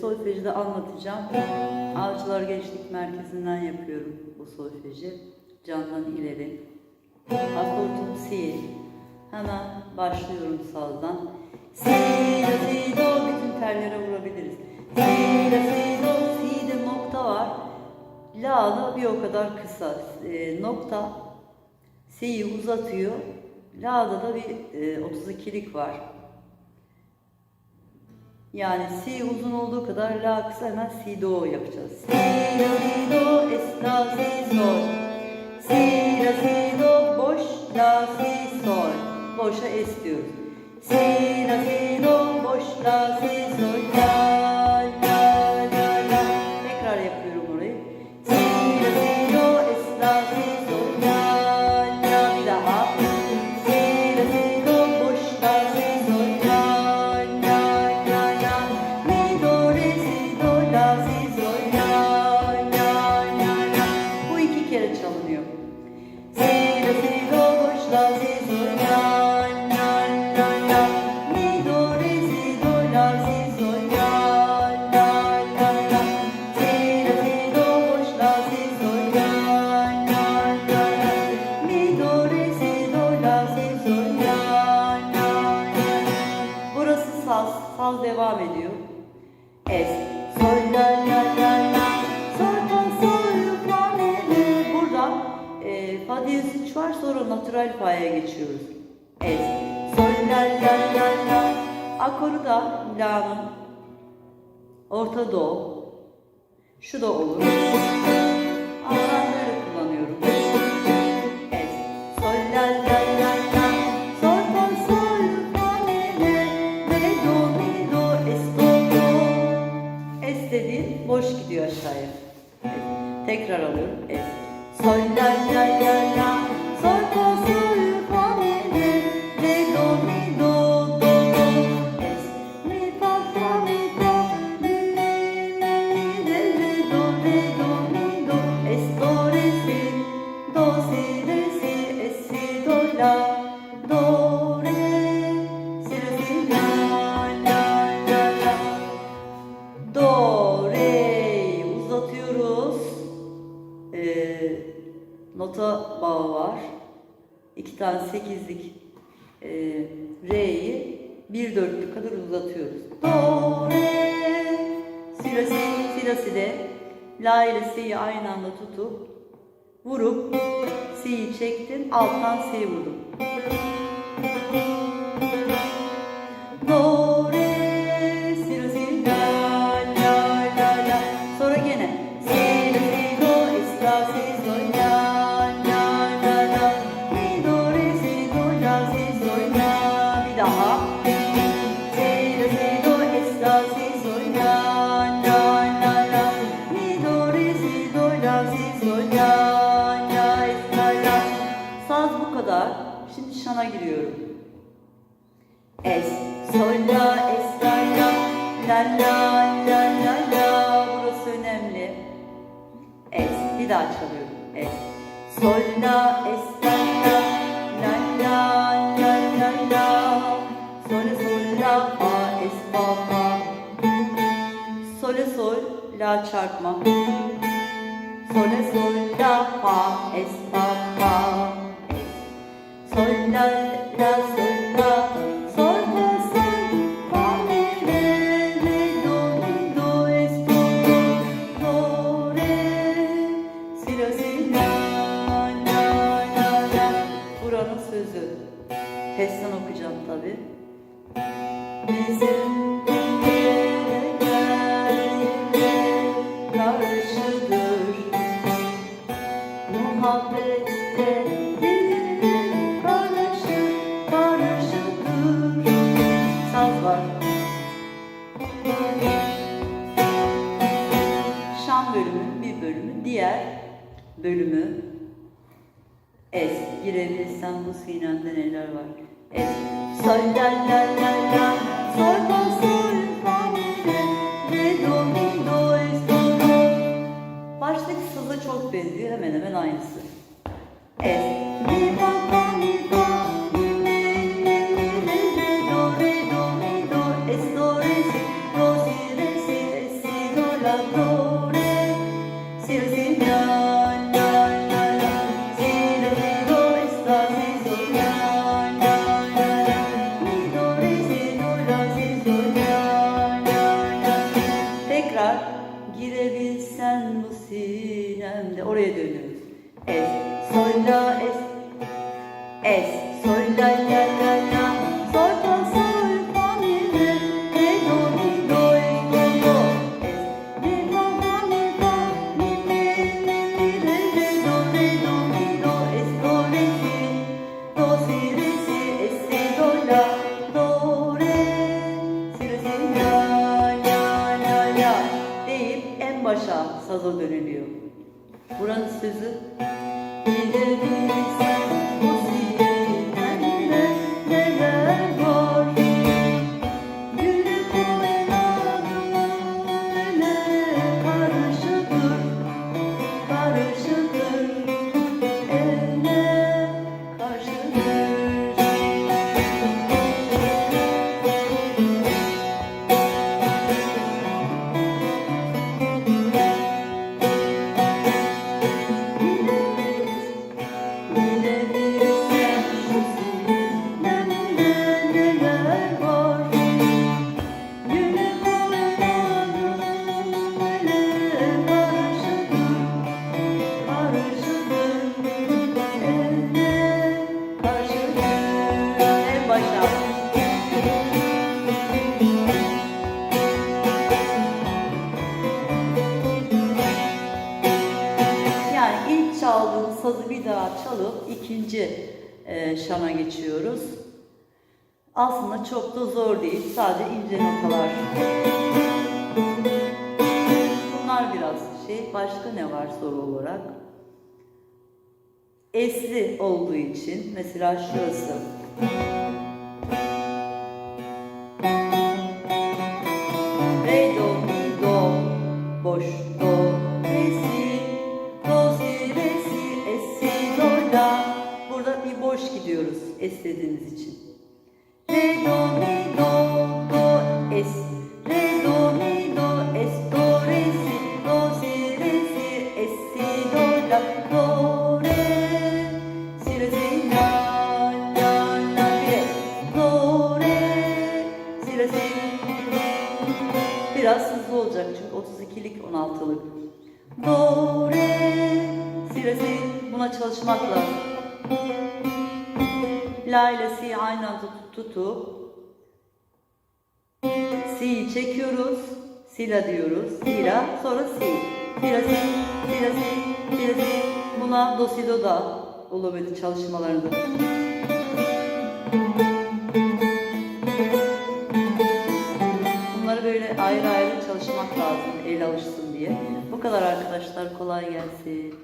solfeji de anlatacağım. Avcılar Gençlik Merkezi'nden yapıyorum bu solfeji. Candan ileri. Akortum si. Hemen başlıyorum sazdan. Si, la, si, do. Bütün tellere vurabiliriz. Si, la, si, do. Si'de nokta var. La da bir o kadar kısa. E, nokta Si'yi uzatıyor. La'da da bir e, 32'lik var. Yani si uzun olduğu kadar la kısa hemen si do yapacağız. Si la si do es la si sol. Si la si do boş la si sol. Boşa es diyoruz. Si la si do boş la si sol. Es. Sol la la la la. Sol fa sol fa mi re. Burada e, fa diyez üç var sonra natural fa'ya geçiyoruz. Es. Sol la la la la. Akoru da la'nın orta do. Şu da olur. Tekrar alıyorum. Sol la la la la. 2'den 8'lik e, R'yi 1 dörtlük kadar uzatıyoruz. Do, Re, Si, La, Si, Si, La, Si de La ile Si'yi aynı anda tutup vurup Si'yi çektim, alttan Si'yi vurdum. Do, Re, Si, La, Si, La, La, La, La. Sonra gene Si, La, Si, Do, Es, La, Si, Sol, Kadar. Şimdi şana giriyorum. Es, sol, la, es, la, la, la, la, la, la, la. Burası önemli. Es, bir daha çalıyorum. Es, sol, la, es, la, la, la, la, la, la, la. Sol, sol, la, fa, es, fa, fa. Sole, sol, la çarpma. Sole, sol, la, fa, es, fa, fa. Es. Sol, la, la, Es girebilsem bu sinemde neler var? Es Sol la la la la. Sol fa sol fa mi re Re do mi do es do do Baştaki saza çok benziyor hemen hemen aynısı. Es oraya dönüyoruz. Es, sol, la, es. Es, sol, la, la. Çaldığım sazı bir daha çalıp ikinci e, şana geçiyoruz. Aslında çok da zor değil. Sadece ince notalar. Bunlar biraz şey. Başka ne var soru olarak? Esli olduğu için mesela şurası. Gidiyoruz es dediğimiz için. Re, do, mi, do, do, es. Re, do, mi, do, es, do, re, si, do, si, re, si, es, si, do, la, do, re, si, re, si, la, la, la, re, do, re, si, re, si, Biraz hızlı olacak çünkü 32'lik 16'lık. Do, re, si, re, si. Buna çalışmak lazım. La ile si aynı anda tut- tutup si'yi çekiyoruz. Sila diyoruz. Sila sonra si. Sila si, sila si, sila si. Buna do si do da olabilir çalışmalarında. Bunları böyle ayrı ayrı çalışmak lazım el alışsın diye. Bu kadar arkadaşlar kolay gelsin.